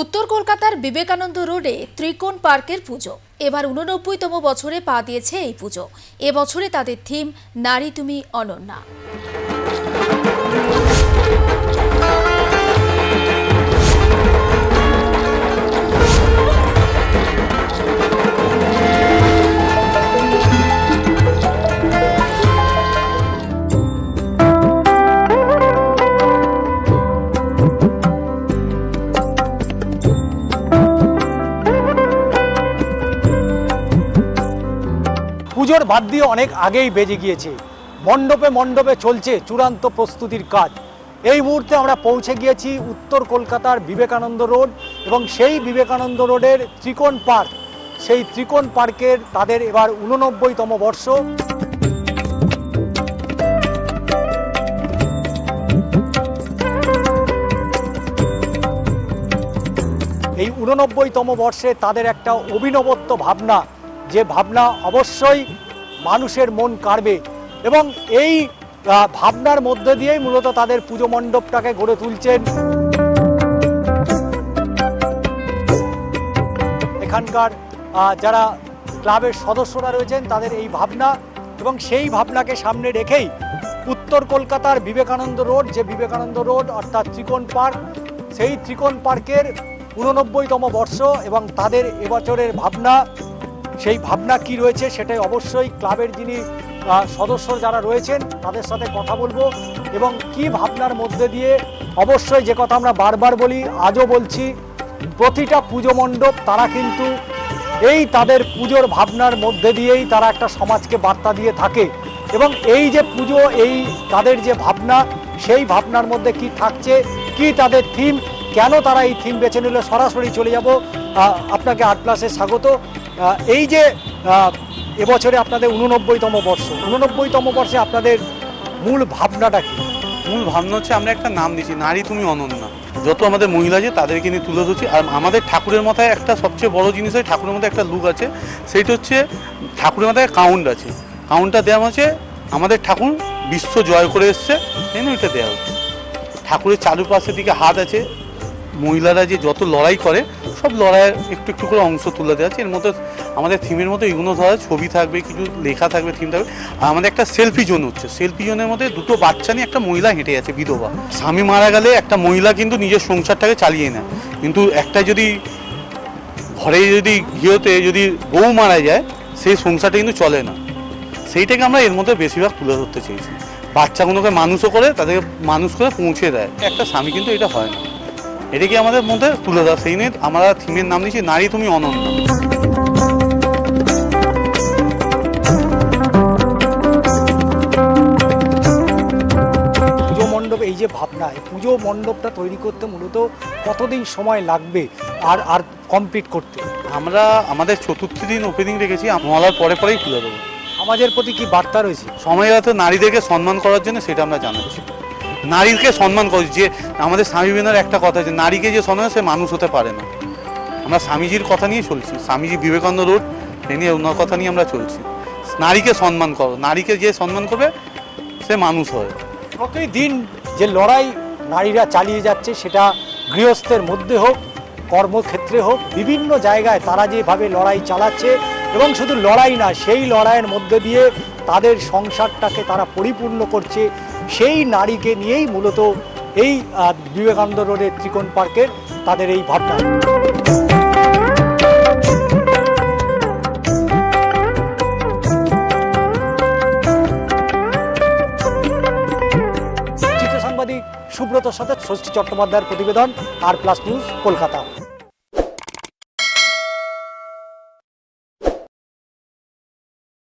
উত্তর কলকাতার বিবেকানন্দ রোডে ত্রিকোণ পার্কের পুজো। এবার উননব্বইতম বছরে পা দিয়েছে এই পুজো। এবছরে তাদের থিম, নারী তুমি অনন্যা। পুজোর বাদ দিয়ে অনেক আগেই বেজে গিয়েছে। মণ্ডপে মণ্ডপে চলছে চূড়ান্ত প্রস্তুতির কাজ। এই মুহূর্তে আমরা পৌঁছে গিয়েছি উত্তর কলকাতার বিবেকানন্দ রোড এবং সেই বিবেকানন্দ রোডের ত্রিকোণ পার্ক। সেই ত্রিকোণ পার্কের তাদের এবার উননব্বইতম বর্ষ। এই উননব্বইতম বর্ষে তাদের একটা অভিনবত্ব ভাবনা। যে ভাবনা অবশ্যই মানুষের মন কাড়বে এবং এই ভাবনার মধ্যে দিয়েই মূলত তাদের পুজো মণ্ডপটাকে গড়ে তুলছেন। এখানকার যারা ক্লাবের সদস্যরা রয়েছেন, তাদের এই ভাবনা এবং সেই ভাবনাকে সামনে রেখেই উত্তর কলকাতার বিবেকানন্দ রোড, যে বিবেকানন্দ রোড, অর্থাৎ ত্রিকোণ পার্ক, সেই ত্রিকোণ পার্কের উননব্বইতম বর্ষ এবং তাদের এবছরের ভাবনা সেই ভাবনা কি রয়েছে সেটাই অবশ্যই ক্লাবের যিনি সদস্য যারা রয়েছেন তাদের সাথে কথা বলব এবং কি ভাবনার মধ্যে দিয়ে অবশ্যই যে কথা আমরা বারবার বলি, আজও বলছি, প্রতিটা পুজো মণ্ডপ তারা কিন্তু এই তাদের পুজোর ভাবনার মধ্যে দিয়েই তারা একটা সমাজকে বার্তা দিয়ে থাকে এবং এই যে পুজো, এই তাদের যে ভাবনা, সেই ভাবনার মধ্যে কি থাকছে, কি তাদের থিম কেন তারা এই থিম বেছে নিল, সরাসরি চলে যাব। আপনাকে আট প্লাসে স্বাগত। এই যে এবছরে আপনাদের উননব্বইতম বর্ষ, উননব্বইতম বর্ষে আপনাদের মূল ভাবনাটা কি? মূল ভাবনা হচ্ছে আমরা একটা নাম দিচ্ছি নারী তুমি অনন্যা। যত আমাদের মহিলা আছে, তাদেরকে নিয়ে তুলে ধরছি, আর আমাদের ঠাকুরের মাথায় একটা সবচেয়ে বড় জিনিস হয় ঠাকুরের মাথায় একটা লুক আছে, সেইটা হচ্ছে ঠাকুরের মাথায় কাউন্ট আছে। কাউন্টটা দেওয়া হচ্ছে আমাদের ঠাকুর বিশ্ব জয় করে এসছে এটা দেওয়া হচ্ছে ঠাকুরের চারুপাশের দিকে হাত আছে মহিলারা যে যত লড়াই করে, সব লড়াইয়ের একটু একটু করে অংশ তুলে দেওয়া এর মধ্যে আমাদের থিমের মধ্যে এগুলো ধরা ছবি থাকবে, কিছু লেখা থাকবে, থিম থাকবে। আর আমাদের একটা সেলফি জোন হচ্ছে। সেলফি জোনের মধ্যে দুটো বাচ্চা নিয়ে একটা মহিলা হেঁটে আছে বিধবা। স্বামী মারা গেলে একটা মহিলা কিন্তু নিজের সংসারটাকে চালিয়ে নেয়। কিন্তু একটা যদি ঘরে যদি গৃহতে যদি বউ মারা যায়, সেই সংসারটা কিন্তু চলে না। সেইটাকে আমরা এর মধ্যে বেশিরভাগ তুলে ধরতে চেয়েছি। বাচ্চাগুলোকে মানুষও করে, তাদেরকে মানুষ করে পৌঁছে দেয়। একটা স্বামী কিন্তু এটা হয় না। এটাকে আমাদের মধ্যে? তুলে দেওয়া সেই নিয়ে আমরা থিমের নাম দিয়েছি নারী তুমি অনন্য পুজো মণ্ডপ এই যে ভাবনা এই পুজো মণ্ডপটা তৈরি করতে মূলত কতদিন সময় লাগবে আর আর কমপ্লিট করতে? আমরা আমাদের চতুর্থ দিন ওপেনিং রেখেছি মলার পরে পরেই খুলে দেবো। সমাজের প্রতি কি বার্তা রয়েছে? সময় তো নারীদেরকে সম্মান করার জন্য সেটা আমরা জানাচ্ছি। নারীকে সম্মান করি, যে আমাদের স্বামী বিবেকানন্দের একটা কথা যে নারীকে যে সম্মান সে মানুষ হতে পারে না। আমরা স্বামীজির কথা নিয়ে চলছি, স্বামীজি বিবেকানন্দ রোড এ নিয়ে ওনার কথা নিয়ে আমরা চলছি। নারীকে সম্মান করো, নারীকে যে সম্মান করবে, সে মানুষ হয়। প্রতিদিন যে লড়াই নারীরা চালিয়ে যাচ্ছে, সেটা গৃহস্থের মধ্যে হোক, কর্মক্ষেত্রে হোক, বিভিন্ন জায়গায় তারা যেভাবে লড়াই চালাচ্ছে, এবং শুধু লড়াই না, সেই লড়াইয়ের মধ্যে দিয়ে তাদের সংসারটাকে তারা পরিপূর্ণ করছে সেই নারীকে নিয়েই মূলত এই বিবেকানন্দ রোডের ত্রিকোণ পার্কের তাদের এই ভাবনা। সুব্রত সাথে ষষ্ঠী চট্টোপাধ্যায়ের প্রতিবেদন, আর প্লাস নিউজ, কলকাতা।